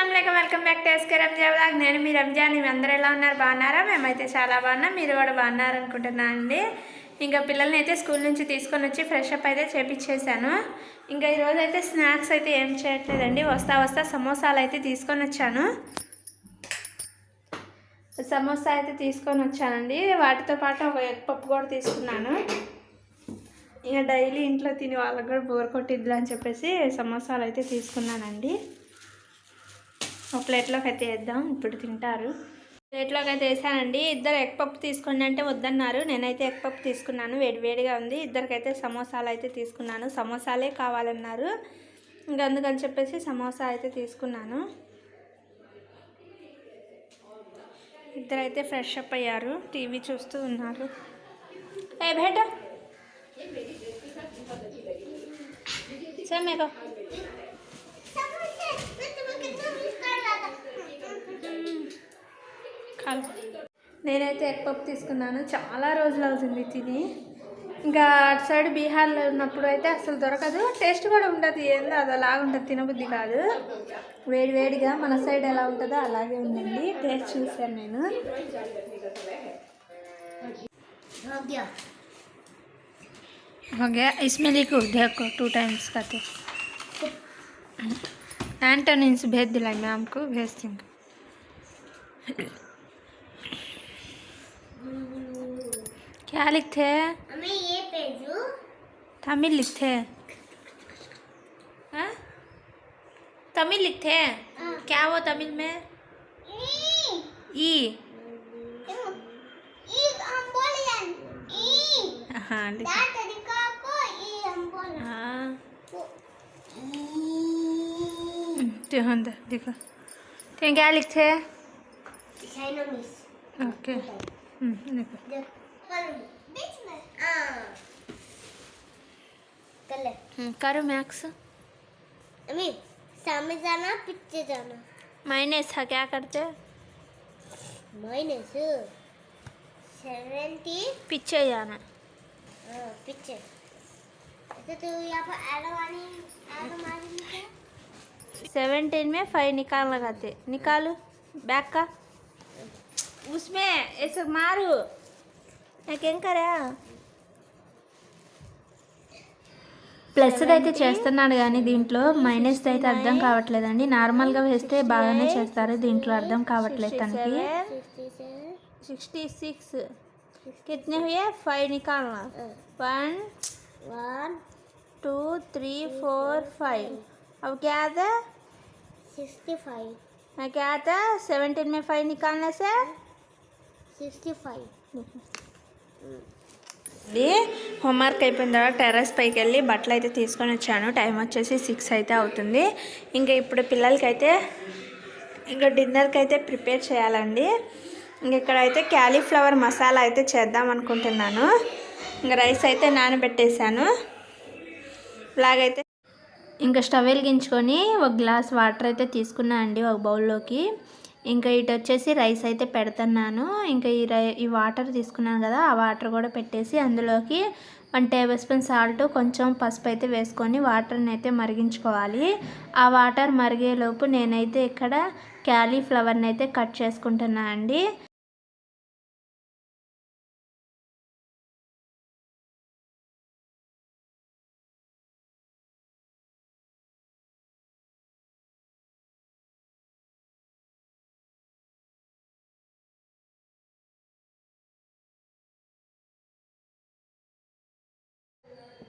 అస్సలం welcome back to SK Ranja blog నేను మీ రంజాన్ మీ అందరూ ఎలా ఉన్నారు? బాగున్నారా? మేమైతే చాలా బాగున్నాం. మీరు కూడా బాగున్నారు అనుకుంటున్నాను అండి. ఇంకా పిల్లల్ని అయితే స్కూల్ నుంచి తీసుకొని వచ్చి ఫ్రెష్ అప్ అయితే చేపించేశాను. ఇంకా ఈరోజు అయితే స్నాక్స్ అయితే ఏం చేయట్లేదండి. వస్తా వస్తా సమోసాలు అయితే తీసుకొని వచ్చాను. సమోసా అయితే తీసుకొని వచ్చానండి. వాటితో పాటు ఒక ఎగ్ పప్పు కూడా తీసుకున్నాను. ఇంకా డైలీ ఇంట్లో తిని వాళ్ళకి కూడా బోర్ కొట్టిద్దా అని చెప్పేసి సమోసాలు అయితే తీసుకున్నానండి. ఒక ప్లేట్లోకి అయితే వేద్దాం. ఇప్పుడు తింటారు. ప్లేట్లోకి అయితే వేసానండి. ఇద్దరు ఎగ్ పప్పు తీసుకోండి అంటే వద్దన్నారు. నేనైతే ఎగ్ పప్పు తీసుకున్నాను. వేడివేడిగా ఉంది. ఇద్దరికైతే సమోసాలు అయితే తీసుకున్నాను. సమోసాలే కావాలన్నారు. ఇంకా అందుకని చెప్పేసి సమోసా అయితే తీసుకున్నాను. ఇద్దరైతే ఫ్రెష్ అప్ అయ్యారు. టీవీ చూస్తూ ఉన్నారు. ఏ బేట? సో మీకు కాదు నేనైతే ఎగ్ పప్పు తీసుకున్నాను చాలా రోజులు అవుతుంది తిని ఇంకా అటు సైడ్ బీహార్లో ఉన్నప్పుడు అయితే అసలు దొరకదు టేస్ట్ కూడా ఉండదు ఏందో అది అలాగ ఉంటుంది తినబుద్ధి కాదు వేడి వేడిగా మన సైడ్ ఎలా ఉంటుందో అలాగే ఉందండి టేస్ట్ చూశాను నేను हो गया इसमें लिखो देखो टू टाइम्स का तो एंटोनिन से भेज दिलाई मैं आपको भेज दूँगी क्या लिखते हैं? तमिल लिखते हैं। हाँ? तमिल लिखते हैं? क्या वो तमिल में? ई। ई। हाँ लिखते हाँ ते अंदर देखो। तो क्या लिखते हैं? ओके। हम्म, देखो। हम्म, करो मैक्स। सामने जाना पीछे जाना। माइनस है क्या करते माइनस। सेवेंटी। पीछे जाना हाँ, पीछे। अच्छा, तो यहाँ पर वाली सेवनटीन में फाइव निकाल लगाते निकालो बैक का उसमें ऐसे मारू నాకేం కరా ప్లస్ అయితే చేస్తున్నాడు కానీ దీంట్లో మైనస్ అయితే అర్థం కావట్లేదండి నార్మల్గా వేస్తే బాగానే చేస్తారు దీంట్లో అర్థం కావట్లేదు తనకి सिक्सटी सेवन सिक्सटी सिक्स कितने हुए फाइव निकालना one one two three four five अब क्या आता है सिक्सटी फाइव हाँ, क्या आता है सेवनटीन में फाइव निकालने से सिक्सटी फाइव ఇది హోంవర్క్ అయిపోయిన తర్వాత టెర్రస్ పైకి వెళ్ళి బట్టలు అయితే తీసుకొని వచ్చాను టైం వచ్చేసి సిక్స్ అయితే అవుతుంది ఇంకా ఇప్పుడు పిల్లలకైతే ఇంకా డిన్నర్కి అయితే ప్రిపేర్ చేయాలండి ఇంక ఇక్కడైతే క్యాలీఫ్లవర్ మసాలా అయితే చేద్దాం అనుకుంటున్నాను ఇంకా రైస్ అయితే నానబెట్టేశాను ఇలాగైతే ఇంకా స్టవ్ వెలిగించుకొని ఒక గ్లాస్ వాటర్ అయితే తీసుకున్నా అండి ఒక బౌల్లోకి. ఇంకా ఇటు వచ్చేసి రైస్ అయితే పెడుతున్నాను. ఇంకా ఈ రై ఈ వాటర్ తీసుకున్నాను కదా ఆ వాటర్ కూడా పెట్టేసి అందులోకి వన్ టేబుల్ స్పూన్ సాల్ట్ కొంచెం పసుపు అయితే వేసుకొని వాటర్ని అయితే మరిగించుకోవాలి. ఆ వాటర్ మరిగేలోపు నేనైతే ఇక్కడ క్యాలీఫ్లవర్ని అయితే కట్ చేసుకుంటున్నా అండి.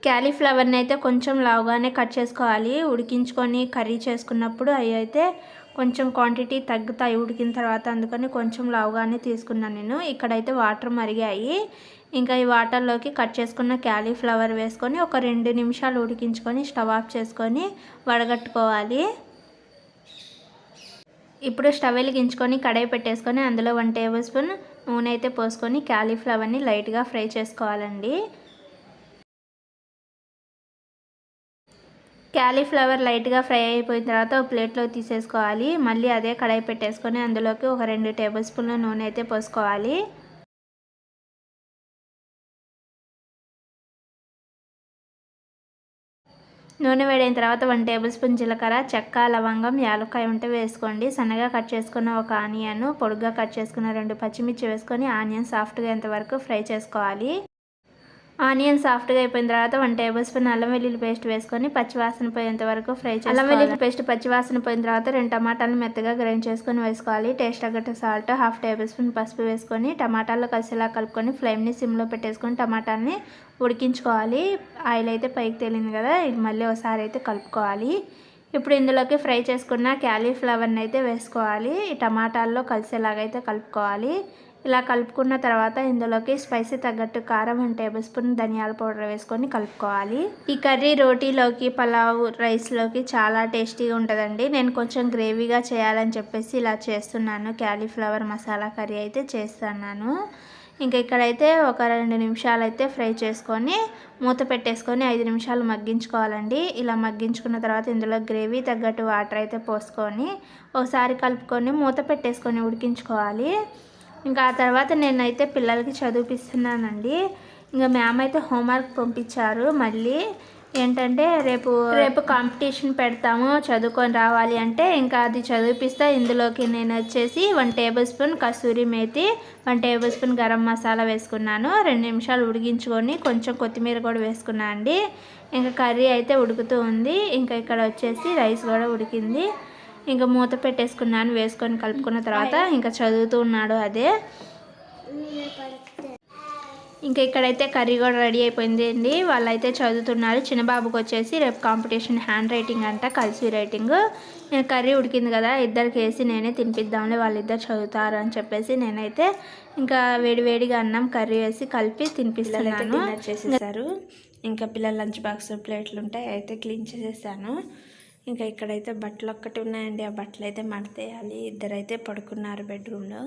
క్యాలీఫ్లవర్ని అయితే కొంచెం లావుగానే కట్ చేసుకోవాలి. ఉడికించుకొని కర్రీ చేసుకున్నప్పుడు అవి అయితే కొంచెం క్వాంటిటీ తగ్గుతాయి ఉడికిన తర్వాత. అందుకని కొంచెం లావుగానే తీసుకున్నాను నేను. ఇక్కడైతే వాటర్ మరిగాయి. ఇంకా ఈ వాటర్లోకి కట్ చేసుకున్న క్యాలీఫ్లవర్ వేసుకొని ఒక రెండు నిమిషాలు ఉడికించుకొని స్టవ్ ఆఫ్ చేసుకొని వడగట్టుకోవాలి. ఇప్పుడు స్టవ్ వెలిగించుకొని కడాయి పెట్టేసుకొని అందులో వన్ టేబుల్ స్పూన్ నూనె అయితే పోసుకొని క్యాలీఫ్లవర్ని లైట్గా ఫ్రై చేసుకోవాలండి. క్యాలీఫ్లవర్ లైట్గా ఫ్రై అయిపోయిన తర్వాత ఒక ప్లేట్లో తీసేసుకోవాలి. మళ్ళీ అదే కడాయి పెట్టేసుకొని అందులోకి ఒక రెండు టేబుల్ స్పూన్ల నూనె అయితే పోసుకోవాలి. నూనె వేడైన తర్వాత వన్ టేబుల్ స్పూన్ జీలకర్ర చెక్క లవంగం యాలక్కాయ ఉంటే వేసుకోండి. సన్నగా కట్ చేసుకున్న ఒక ఆనియన్ పొడుగ్గా కట్ చేసుకున్న రెండు పచ్చిమిర్చి వేసుకొని ఆనియన్ సాఫ్ట్గా ఎంతవరకు ఫ్రై చేసుకోవాలి. ఆనియన్ సాఫ్ట్గా అయిపోయిన తర్వాత వన్ టేబుల్ స్పూన్ అల్లం వెల్లుల్లి పేస్ట్ వేసుకొని పచ్చివాసన పోయేంత వరకు ఫ్రై చేయాలి అల్లం వెల్లుల్లి పేస్ట్ పచ్చివాసన పోయిన తర్వాత రెండు టమాటాలు మెత్తగా గ్రైండ్ చేసుకొని వేసుకోవాలి. టేస్ట్ తగ్గట్టు సాల్ట్ హాఫ్ టేబుల్ స్పూన్ పసుపు వేసుకొని టమాటాలు కలిసేలా కలుపుకొని ఫ్లేమ్ని సిమ్లో పెట్టేసుకొని టమాటాలని ఉడికించుకోవాలి. ఆయిల్ అయితే పైకి తేలింది కదా ఇది మళ్ళీ ఒకసారి అయితే కలుపుకోవాలి. ఇప్పుడు ఇందులోకి ఫ్రై చేసుకున్న క్యాలీఫ్లవర్ని అయితే వేసుకోవాలి. టమాటాల్లో కలిసేలాగైతే కలుపుకోవాలి. ఇలా కలుపుకున్న తర్వాత ఇందులోకి స్పైసీ తగ్గట్టు కారం వన్ టేబుల్ స్పూన్ ధనియాల పౌడర్ వేసుకొని కలుపుకోవాలి. ఈ కర్రీ రోటీలోకి పలావ్ రైస్లోకి చాలా టేస్టీగా ఉంటుందండి. నేను కొంచెం గ్రేవీగా చేయాలని చెప్పేసి ఇలా చేస్తున్నాను. క్యాలీఫ్లవర్ మసాలా కర్రీ అయితే చేస్తున్నాను. ఇంకా ఇక్కడైతే ఒక రెండు నిమిషాలు అయితే ఫ్రై చేసుకొని మూత పెట్టేసుకొని ఐదు నిమిషాలు మగ్గించుకోవాలండి. ఇలా మగ్గించుకున్న తర్వాత ఇందులో గ్రేవీ తగ్గట్టు వాటర్ అయితే పోసుకొని ఒకసారి కలుపుకొని మూత పెట్టేసుకొని ఉడికించుకోవాలి. ఇంకా ఆ తర్వాత నేనైతే పిల్లలకి చదివిపిస్తున్నానండి. ఇంకా మ్యామ్ అయితే హోంవర్క్ పంపించారు. మళ్ళీ ఏంటంటే రేపు రేపు కాంపిటీషన్ పెడతాము చదువుకొని రావాలి అంటే ఇంకా అది చదివిపిస్తా ఇందులోకి నేను వచ్చేసి one tablespoon kasuri methi one tablespoon garam masala వేసుకున్నాను. రెండు నిమిషాలు ఉడికించుకొని కొంచెం కొత్తిమీర కూడా వేసుకున్నాను అండి ఇంకా కర్రీ అయితే ఉడుకుతూ ఉంది. ఇంకా ఇక్కడ వచ్చేసి రైస్ కూడా ఉడికింది. ఇంకా మూత పెట్టేసుకున్నాను వేసుకొని కలుపుకున్న తర్వాత ఇంకా చదువుతూ ఉన్నాడు అదే. ఇంకా ఇక్కడైతే కర్రీ కూడా రెడీ అయిపోయింది అండి. వాళ్ళైతే చదువుతున్నారు. చిన్న బాబుకి వచ్చేసి రేపు కాంపిటీషన్ హ్యాండ్ రైటింగ్ అంట కలిసి రైటింగ్. కర్రీ ఉడికింది కదా ఇద్దరికి వేసి నేనే తినిపిద్దాంలే వాళ్ళిద్దరు చదువుతారు అని చెప్పేసి నేనైతే ఇంకా వేడి వేడిగా అన్నం కర్రీ వేసి కలిపి తినిపిస్తున్నాను. చేసేసారు. ఇంకా పిల్లల లంచ్ బాక్స్ ప్లేట్లు ఉంటాయి అయితే క్లీన్ చేసేసాను. ఇంకా ఇక్కడైతే బట్టలు ఒక్కటి ఉన్నాయండి. ఆ బట్టలు అయితే మడతేయాలి. ఇద్దరైతే పడుకున్నారు బెడ్రూమ్లో.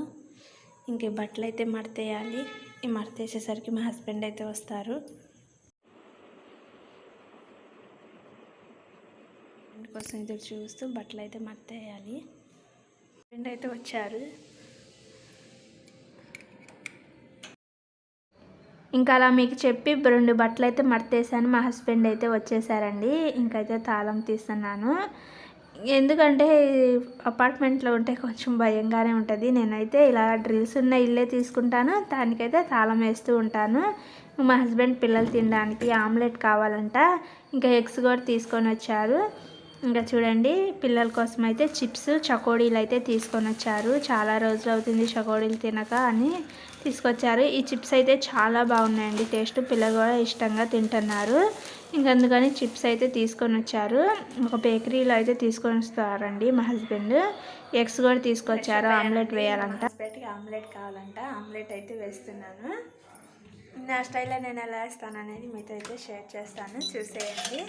ఇంక బట్టలు అయితే మడతేయాలి. ఈ మడతేసేసరికి మా హస్బెండ్ అయితే వస్తారు. కోసం ఎదురు చూస్తూ బట్టలు అయితే మడతేయాలి హస్బెండ్ అయితే వచ్చారు. ఇంకా అలా మీకు చెప్పి రెండు బట్టలు అయితే మడతేసాను. మా హస్బెండ్ అయితే వచ్చేసారండి. ఇంకైతే తాళం తీస్తున్నాను. ఎందుకంటే అపార్ట్మెంట్లో ఉంటే కొంచెం భయంగానే ఉంటుంది. నేనైతే ఇలా డ్రిల్స్ ఉన్న ఇల్లే తీసుకుంటాను. దానికైతే తాళం వేస్తూ ఉంటాను. మా హస్బెండ్ పిల్లలు తినడానికి ఆమ్లెట్ కావాలంట. ఇంకా ఎగ్స్ కూడా తీసుకొని వచ్చారు. ఇంకా చూడండి పిల్లల కోసం అయితే చిప్స్ చకోడీలు అయితే తీసుకొని వచ్చారు. చాలా రోజులు అవుతుంది చకోడీలు తినక అని. తీసుకొచ్చారు. ఈ చిప్స్ అయితే చాలా బాగున్నాయండి. టేస్ట్ పిల్లలు కూడా ఇష్టంగా తింటున్నారు. ఇంక అందుకని చిప్స్ అయితే తీసుకొని వచ్చారు. ఒక బేకరీలో అయితే తీసుకొని వస్తారండి మా హస్బెండ్. ఎగ్స్ కూడా తీసుకొచ్చారు. ఆమ్లెట్ వేయాలంట. హస్బెండ్కి ఆమ్లెట్ కావాలంట. ఆమ్లెట్ అయితే వేస్తున్నాను. నా స్టైల్లో నేను ఎలా వేస్తాను అనేది మీతో అయితే షేర్ చేస్తాను. చూసేయండి.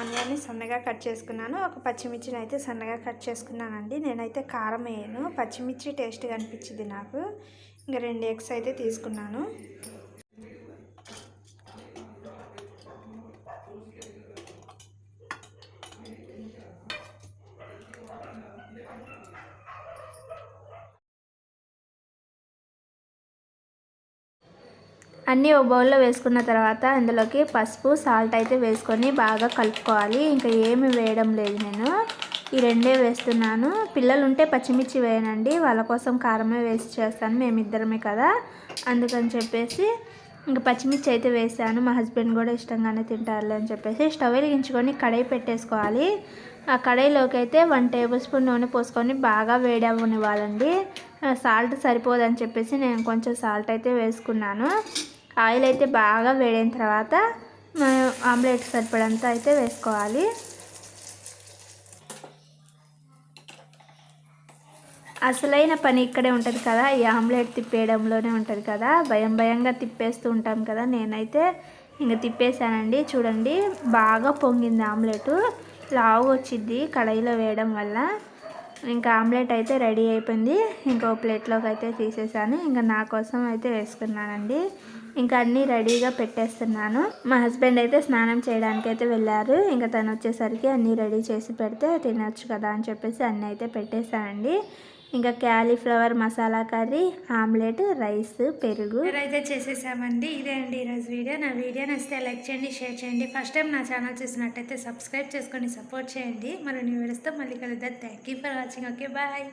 ఆనియన్ని సన్నగా కట్ చేసుకున్నాను. ఒక పచ్చిమిర్చిని అయితే సన్నగా కట్ చేసుకున్నానండి. నేనైతే కారం వేయను. పచ్చిమిర్చి టేస్ట్గా అనిపించింది నాకు. ఇంకా రెండు ఎగ్స్ అయితే తీసుకున్నాను. అన్నీ ఒక బౌల్లో వేసుకున్న తర్వాత అందులోకి పసుపు సాల్ట్ అయితే వేసుకొని బాగా కలుపుకోవాలి. ఇంకా ఏమి వేయడం లేదు నేను. ఈ రెండే వేస్తున్నాను. పిల్లలు ఉంటే పచ్చిమిర్చి వేయనండి. వాళ్ళ కోసం కారమే వేసి చేస్తాను. మేమిద్దరమే కదా. అందుకని చెప్పేసి ఇంకా పచ్చిమిర్చి అయితే వేసాను. మా హస్బెండ్ కూడా ఇష్టంగానే తింటారులే అని చెప్పేసి స్టవ్ వెలిగించుకొని కడాయి పెట్టేసుకోవాలి. ఆ కడాయిలోకి అయితే వన్ టేబుల్ స్పూన్ నూనె పోసుకొని బాగా వేడి అవ్వనివ్వాలండి సాల్ట్ సరిపోదని చెప్పేసి నేను కొంచెం సాల్ట్ అయితే వేసుకున్నాను. ఆయిల్ అయితే బాగా వేడైన తర్వాత ఆమ్లెట్ సరిపడంతా అయితే వేసుకోవాలి. అసలైన పని ఇక్కడే ఉంటుంది కదా ఈ ఆమ్లెట్ తిప్పేయడంలోనే ఉంటుంది కదా. భయం భయంగా తిప్పేస్తూ ఉంటాం కదా నేనైతే ఇంక తిప్పేసానండి చూడండి బాగా పొంగింది ఆమ్లెట్. లావు వచ్చింది కడాయిలో వేయడం వల్ల. ఇంకా ఆమ్లెట్ అయితే రెడీ అయిపోయింది. ఇంకో ప్లేట్లోకి అయితే తీసేసాను ఇంకా నా కోసం అయితే వేసుకున్నానండి. ఇంకా అన్నీ రెడీగా పెట్టేస్తున్నాను. మా హస్బెండ్ అయితే స్నానం చేయడానికి అయితే వెళ్ళారు. ఇంకా తను వచ్చేసరికి అన్నీ రెడీ చేసి పెడితే తినొచ్చు కదా అని చెప్పేసి అన్నీ అయితే పెట్టేశానండి. ఇంకా cauliflower masala curry omelette rice పెరుగు. అయితే చేసేసామండి. ఇదే అండి ఈరోజు వీడియో. నా వీడియో నచ్చితే లైక్ చేయండి షేర్ చేయండి. ఫస్ట్ టైం నా ఛానల్ చూసినట్టయితే సబ్స్క్రైబ్ చేసుకొని సపోర్ట్ చేయండి. మరి న్యూ వీడియోస్తో మళ్ళీ కలుద్దాం. Thank you for watching. Okay bye.